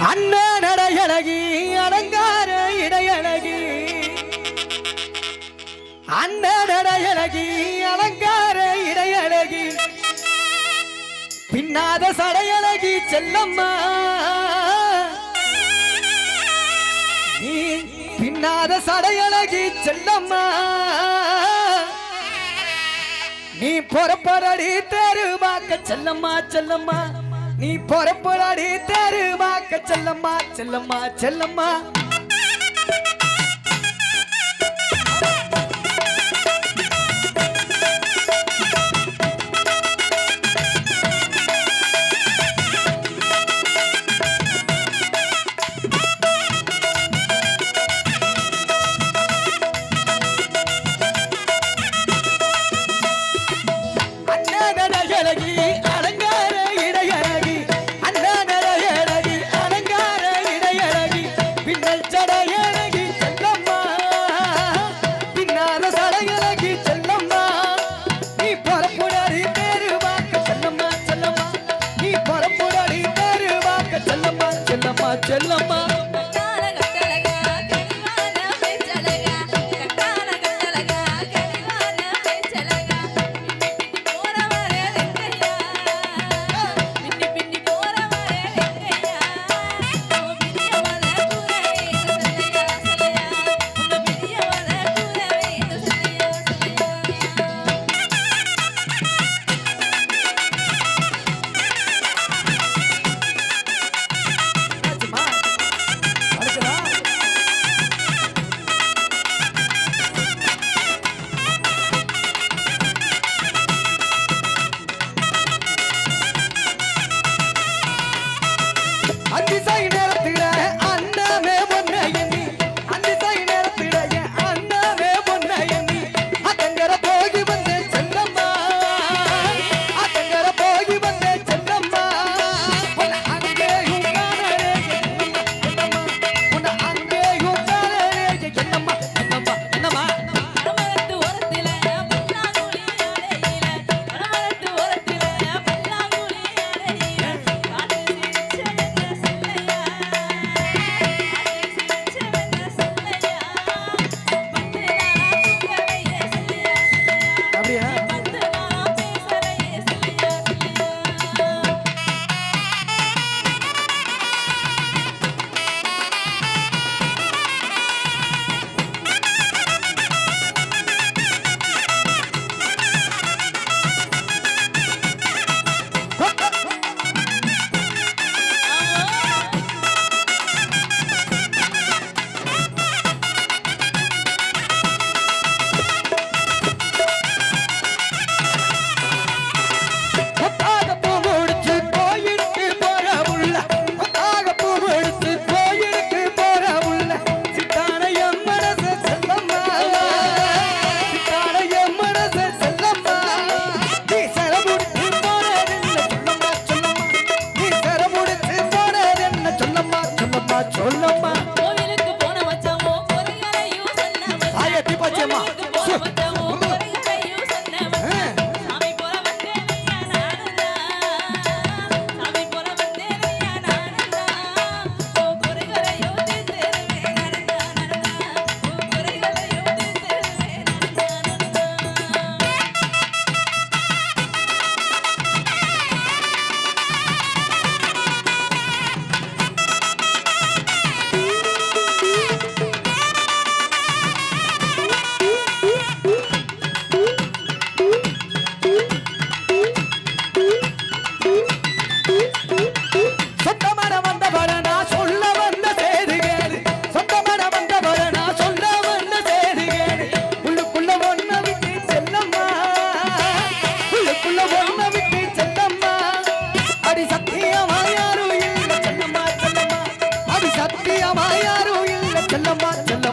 அண்ணா நடையழகி அலங்கார இடையழகி. அண்ணா நடையழகி அலங்கார இடையழகி. பின்னாத சடையழகி செல்லம்மா. பின்னாத சடையழகி செல்லம்மா. நீ பொறப்பறடி தெருவாக்க செல்லம்மா செல்லம்மா. நீ பொறப்புலாடி தெருமாக்க செல்லம்மா செல்லம்மா செல்லம்மா. செல்லம்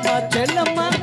செல்லம்மா.